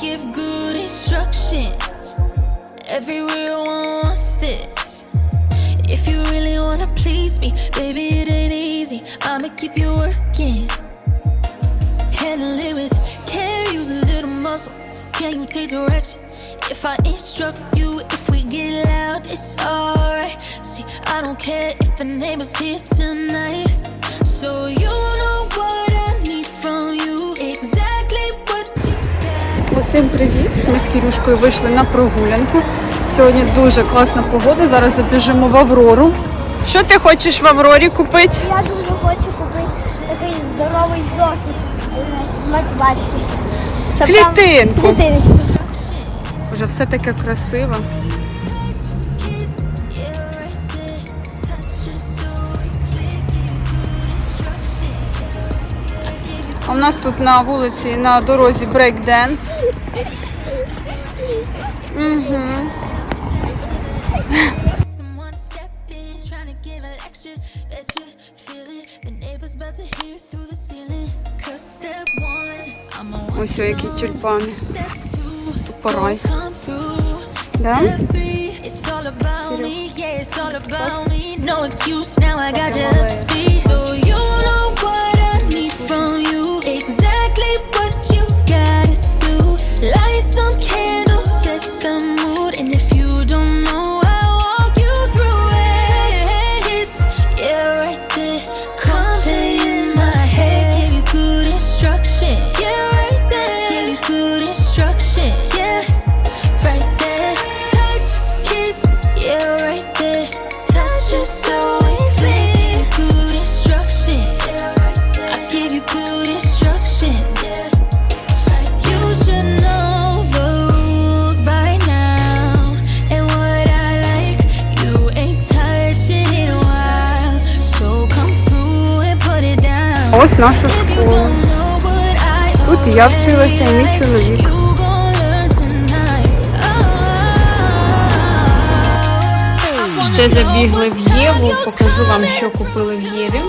give good instructions. Everyone wants this. If you really wanna please me, baby, it ain't easy. I'ma keep you working. Handle it with care, use a little muscle. Can you take direction? If I instruct you, if we get loud, it's alright. See, I don't care if the neighbors here tonight. So you know what Усім привіт! Ми з Кірюшкою вийшли на прогулянку. Сьогодні дуже класна погода. Зараз забіжимо в Аврору. Що ти хочеш в Аврорі купити? Я дуже хочу купити такий здоровий зошит з математики. Щоб там- Клітинку. Клітиночку. Боже, все таке красиве. У нас тут на вулиці на дорозі брейк-денс. Угу. Ось які тюльпани. Тупорай. Да? It's all about me. No excuse, now I got you up to speed. So you know what Ось наша школа. Тут я вчилася, і мій чоловік. Ще забігли в Єву, покажу вам, що купили в Єві.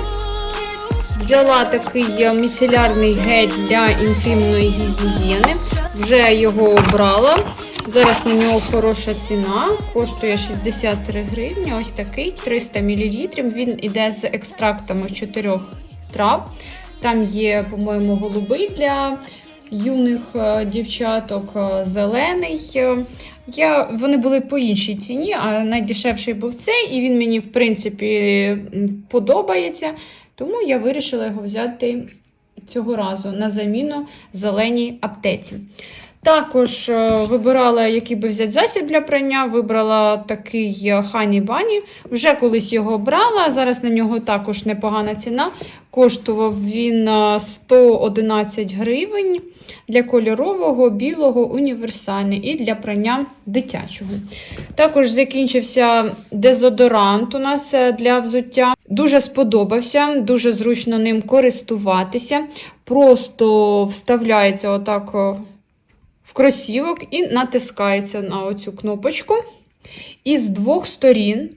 Взяла такий е, міцелярний гель для інтимної гігієни. Вже його обрала. Зараз на нього хороша ціна. Коштує 63 гривні. Ось такий 300 мл. Він іде з екстрактами чотирьох трав. Там є, по-моєму, голубий для юних е, дівчаток, е, зелений. Я, вони були по іншій ціні, а найдешевший був цей, і він мені, в принципі, подобається. Тому я вирішила його взяти цього разу на заміну зеленій аптеці. Також е, вибирала, який би взяти засіб для прання. Вибрала такий Хані Бані. Вже колись його брала. Зараз на нього також непогана ціна. Коштував він е, 111 гривень для кольорового, білого, універсальний і для прання дитячого. Також закінчився дезодорант у нас е, для взуття. Дуже сподобався, дуже зручно ним користуватися. Просто вставляється отак е, кросівок і натискається на оцю кнопочку. І з двох сторін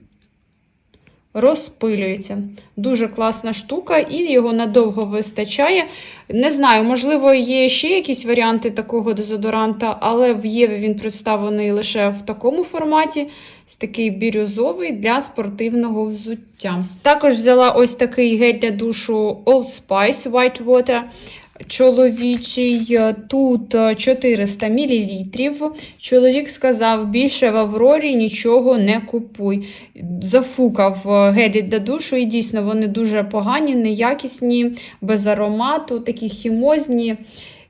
розпилюється. Дуже класна штука, і його надовго вистачає. Не знаю, можливо, є ще якісь варіанти такого дезодоранта, але в Єві він представлений лише в такому форматі. Такий бірюзовий для спортивного взуття. Також взяла ось такий гель для душу Old Spice White Water. Чоловічий тут е, 400 мл. Чоловік сказав, більше в Аврорі нічого не купуй. Зафукав е, гелі для душу, і дійсно вони дуже погані, неякісні, без аромату, такі хімозні.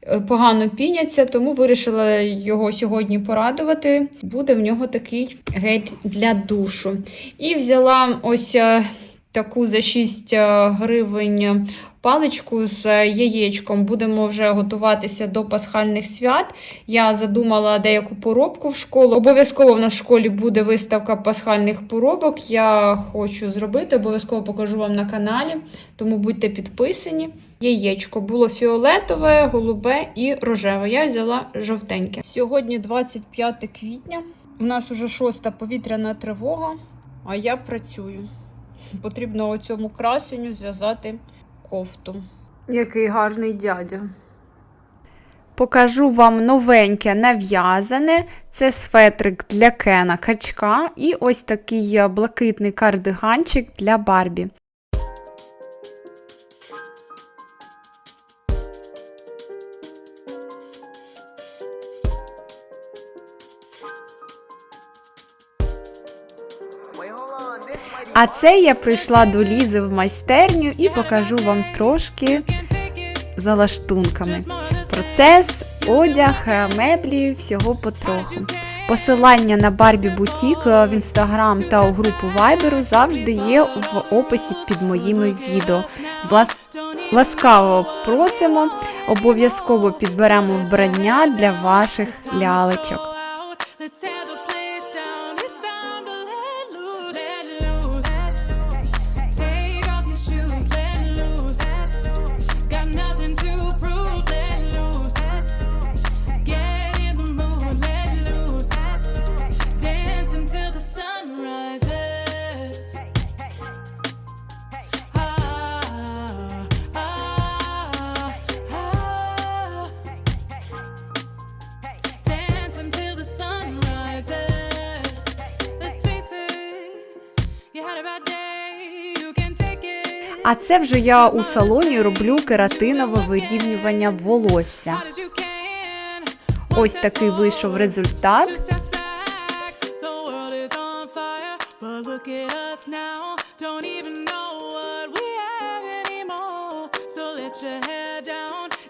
е, Погано піняться, тому вирішила його сьогодні порадувати. Буде в нього такий гель для душу. І взяла ось е, таку за 6 гривень паличку з яєчком. Будемо вже готуватися до пасхальних свят. Я задумала деяку поробку в школу. Обов'язково в нас в школі буде виставка пасхальних поробок. Я хочу зробити, обов'язково покажу вам на каналі, тому будьте підписані. Яєчко було фіолетове, голубе і рожеве. Я взяла жовтеньке. Сьогодні 25 квітня. У нас уже шоста повітряна тривога, а я працюю. Потрібно цьому красенню зв'язати кофту. Який гарний дядя. покажу вам новеньке нав'язане. Це светрик для Кена качка і ось такий е, блакитний кардиганчик для Барбі. А це я прийшла до Лізи в майстерню і покажу вам трошки за лаштунками. Процес, одяг, меблі, всього потроху. Посилання на Барбі Бутік в інстаграм та у групу Вайберу завжди є в описі під моїми відео. З лас- Ласкаво просимо, обов'язково підберемо вбрання для ваших лялечок. А це вже я у салоні роблю кератинове вирівнювання волосся. Ось такий вийшов результат.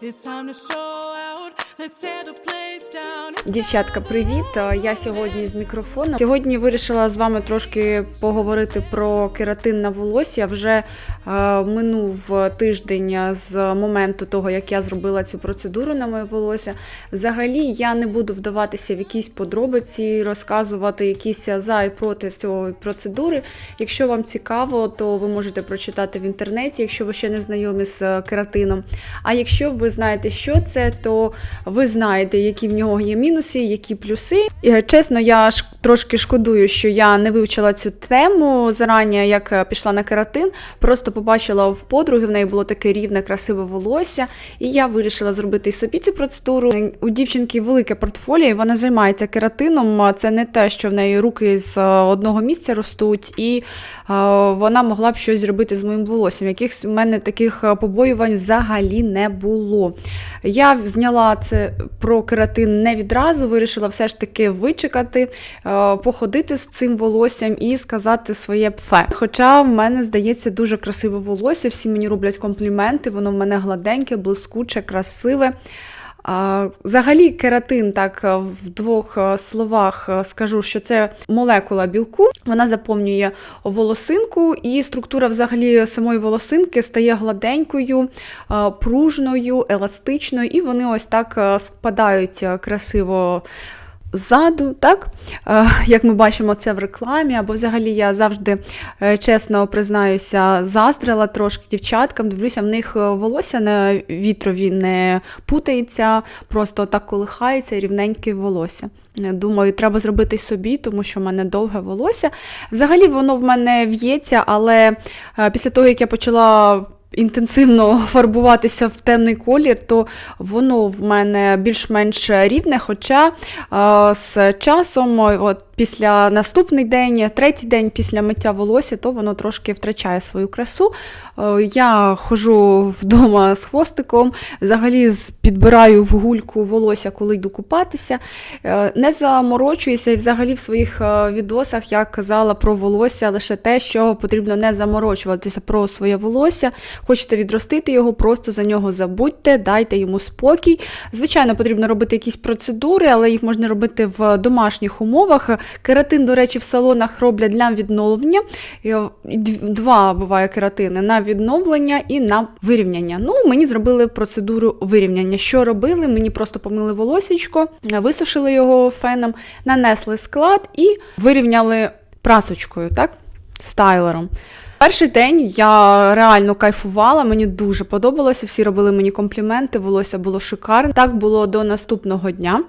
It's time to show out. Let's tear the place Дівчатка, привіт! Е, Я сьогодні з мікрофоном. Сьогодні вирішила з вами трошки поговорити про кератин на волосся. Вже е, минув тиждень з моменту того, як я зробила цю процедуру на моє волосся. Взагалі, я не буду вдаватися в якісь подробиці, розказувати якісь за і проти цієї процедури. Якщо вам цікаво, то ви можете прочитати в інтернеті, якщо ви ще не знайомі з е, кератином. А якщо ви знаєте, що це, то ви знаєте, які в нього є мінуси, які плюси. І, е, чесно, я ж трошки шкодую, що я не вивчила цю тему зарані, як е, пішла на кератин. Просто побачила в подруги, в неї було таке рівне, красиве волосся, і я вирішила зробити собі цю процедуру. У дівчинки велике портфоліо, і вона займається кератином. Це не те, що в неї руки з е, одного місця ростуть, і вона могла б щось зробити з моїм волоссям. Якихось у мене таких побоювань взагалі не було. Я зняла це про кератин не відразу, вирішила все ж таки вичекати, е, походити з цим волоссям і сказати своє пфе. Хоча в мене здається дуже красиве волосся, всі мені роблять компліменти, воно в мене гладеньке, блискуче, красиве. Взагалі, кератин, так е, в двох е, словах е, скажу, що це молекула білку. Вона заповнює волосинку, і структура взагалі самої волосинки стає гладенькою, пружною, еластичною, і вони ось так спадають красиво. Ззаду, так? Е, Як ми бачимо це в рекламі, або взагалі я завжди е, чесно признаюся, заздрила трошки дівчаткам. Дивлюся, в них е, волосся на вітрові не путається, просто так колихається рівненьке волосся. Думаю, треба зробити собі, тому що в мене довге волосся. Взагалі воно в мене в'ється, але після того, як я почала інтенсивно фарбуватися в темний колір, то воно в мене більш-менш рівне. Хоча з часом, от після наступний день, третій день після миття волосся, то воно трошки втрачає свою красу. Е, Я ходжу вдома з хвостиком, взагалі підбираю в гульку волосся, коли йду купатися. Е, Не заморочуюся і взагалі в своїх е, відосах я казала про волосся лише те, що потрібно не заморочуватися про своє волосся. Хочете відростити його, просто за нього забудьте, дайте йому спокій. Звичайно, потрібно робити якісь процедури, але їх можна робити в домашніх умовах. Кератин, до речі, в салонах роблять для відновлення. Е, Два буває кератини на відновлення і на вирівняння. Ну, мені зробили процедуру вирівняння. Що робили? Мені просто помили волосічко, висушили його феном, нанесли склад і вирівняли прасочкою, так? Стайлером. Перший день я реально кайфувала, мені дуже подобалося. Всі робили мені компліменти, волосся було шикарне. Так було до наступного дня.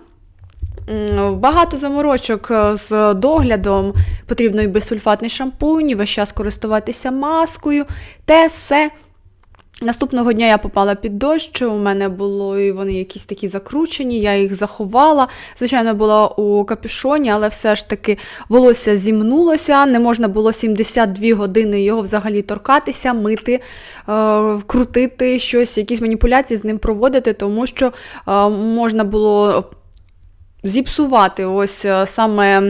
Багато заморочок е, з доглядом. Потрібно і безсульфатний шампунь, і весь час користуватися маскою, те все. Наступного дня я попала під дощ. У мене були вони якісь такі закручені, я їх заховала. Звичайно, була у капюшоні, але все ж таки волосся зімнулося. Не можна було 72 години його взагалі торкатися, мити, е, крутити щось, якісь маніпуляції з ним проводити, тому що е, можна було зіпсувати ось е, саме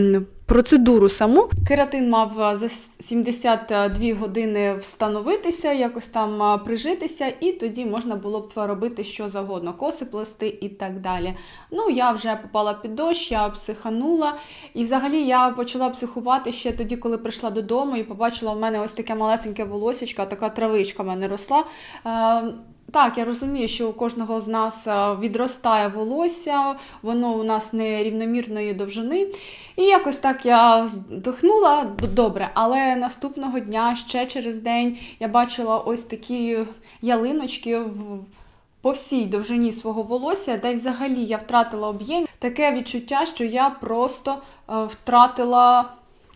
процедуру саму. Кератин мав е, за 72 години встановитися, якось там е, прижитися, і тоді можна було б робити що завгодно, коси плести і так далі. Ну, я вже попала під дощ, я психанула. І взагалі я почала психувати ще тоді, коли прийшла додому і побачила в мене ось таке малесеньке волосечко, така травичка в мене росла. Так, я розумію, що у кожного з нас е, відростає волосся, воно у нас не рівномірної довжини. І якось так я вдихнула добре, але наступного дня, ще через день, я бачила ось такі ялиночки в. По всій довжині свого волосся, де взагалі я втратила об'єм, таке відчуття, що я просто е, втратила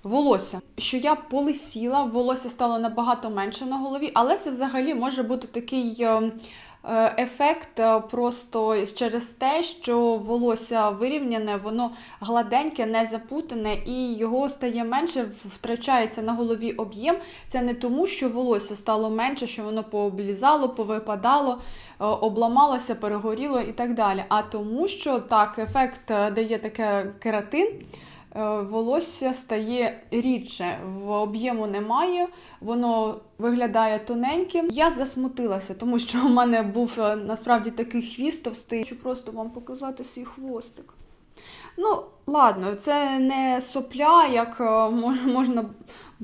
волосся. Що я полисіла, волосся стало набагато менше на голові, але це взагалі може бути такий е, е, ефект е, просто через те, що волосся вирівняне, воно гладеньке, не запутане, і його стає менше, втрачається на голові об'єм. Це не тому, що волосся стало менше, що воно пооблізало, повипадало, обламалося, перегоріло і так далі. А тому, що так, ефект дає таке кератин. Е, волосся стає рідше, в об'єму немає, воно виглядає тоненьким. Я засмутилася, тому що у мене був е, насправді такий хвіст товстий. Хочу просто вам показати свій хвостик. Ну, ладно, це не сопля, як е, можна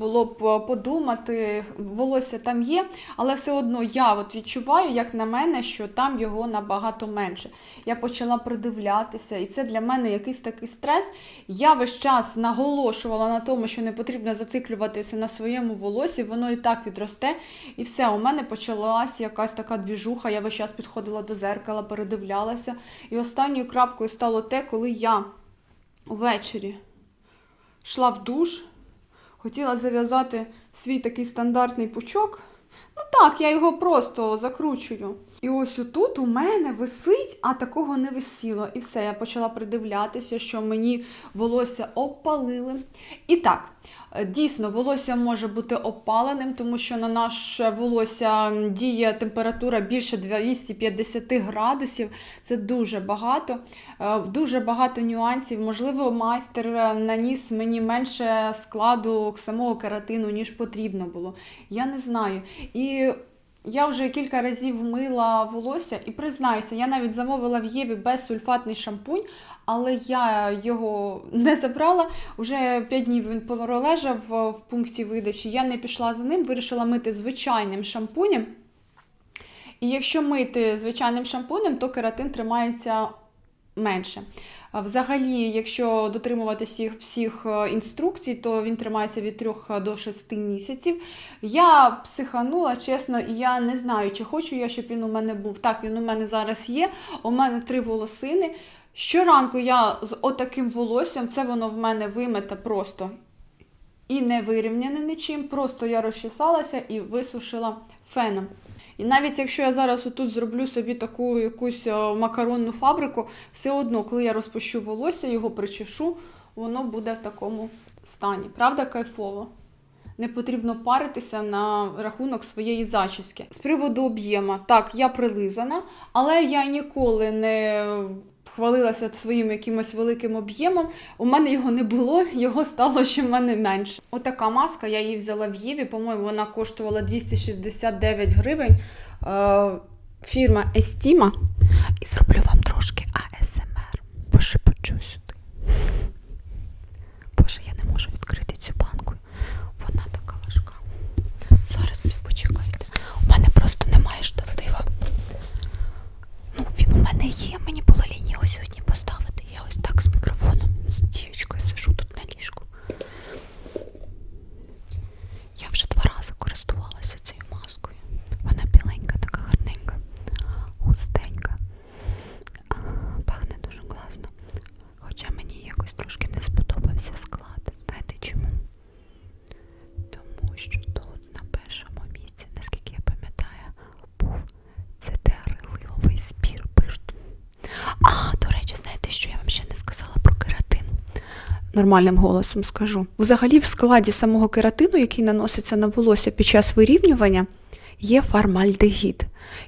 було б е, подумати. Волосся там є, але все одно я от відчуваю, як на мене, що там його набагато менше. Я почала придивлятися, і це для мене якийсь такий стрес. Я весь час наголошувала на тому, що не потрібно зациклюватися на своєму волосі, воно і так відросте. І все, у мене почалася якась така двіжуха. Я весь час підходила до зеркала, передивлялася. І останньою крапкою стало те, коли я ввечері йшла в душ, хотіла зав'язати свій такий стандартний пучок. Ну так, я його просто закручую. І ось отут у мене висить, а такого не висіло. І все, я почала придивлятися, що мені волосся опалили. І так, дійсно, волосся може бути опаленим, тому що на наше волосся діє температура більше 250 градусів. Це дуже багато. Е, Дуже багато нюансів. Можливо, майстер е, наніс мені менше складу самого каратину, ніж потрібно було. Я не знаю. І я вже кілька разів мила волосся і признаюся, я навіть замовила в Єві безсульфатний шампунь, але я його не забрала. Уже 5 днів він пролежав в пункті видачі. Я не пішла за ним, вирішила мити звичайним шампунем. І якщо мити звичайним шампунем, то кератин тримається менше. Взагалі, якщо дотримуватися всіх, е, інструкцій, то він тримається від 3 до 6 місяців. Я психанула, чесно, і я не знаю, чи хочу я, щоб він у мене був. Так, він у мене зараз є. У мене три волосини. Щоранку я з отаким волоссям, це воно в мене вимете просто і не вирівняне нічим. Просто я розчесалася і висушила феном. І навіть якщо я зараз отут зроблю собі таку якусь е, макаронну фабрику, все одно, коли я розпущу волосся, його причешу, воно буде в такому стані. Правда, кайфово? Не потрібно паритися на рахунок своєї зачіски. З приводу об'єма, так, я прилизана, але я ніколи не хвалилася своїм якимось великим об'ємом. У мене його не було, його стало ще в мене менше. Отака маска, я її взяла в Єві, по-моєму, вона коштувала 269 гривень. Е, фірма Estima. І зроблю вам трошки АСМР. Пошепочу сюди. Боже, я не можу відкрити цю банку. Вона така важка. Зараз почекайте. У мене просто немає штатива. Ну, він у мене є. Мені було лінь його сьогодні поставити. Я ось так з мікрофоном, з дівчинкою сижу тут на ліжку. Я вже два рази користувалася цією маскою. Вона біленька, така гарненька, густенька. А, Пахне дуже класно. Хоча нормальним голосом скажу. Взагалі, в складі самого кератину, який наноситься на волосся під час вирівнювання, є фармальдегід.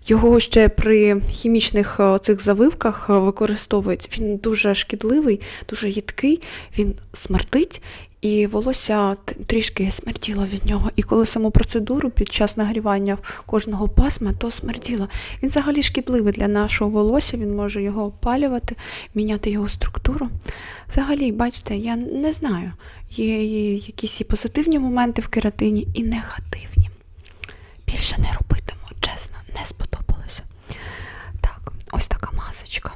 Його ще при хімічних е, цих завивках е, використовують. Він дуже шкідливий, дуже їдкий, він смертить. І волосся трішки смерділо від нього. І коли саму процедуру під час нагрівання кожного пасма, то смерділо. Він взагалі шкідливий для нашого волосся, він може його опалювати, міняти його структуру. Взагалі, бачите, я не знаю. Є якісь і позитивні моменти в кератині, і негативні. Більше не робитиму, чесно, не сподобалося. Так, ось така масочка.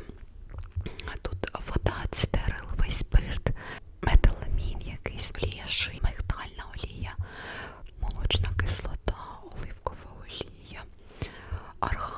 Якийсь мигдальна олія, молочна кислота, оливкова олія, арганова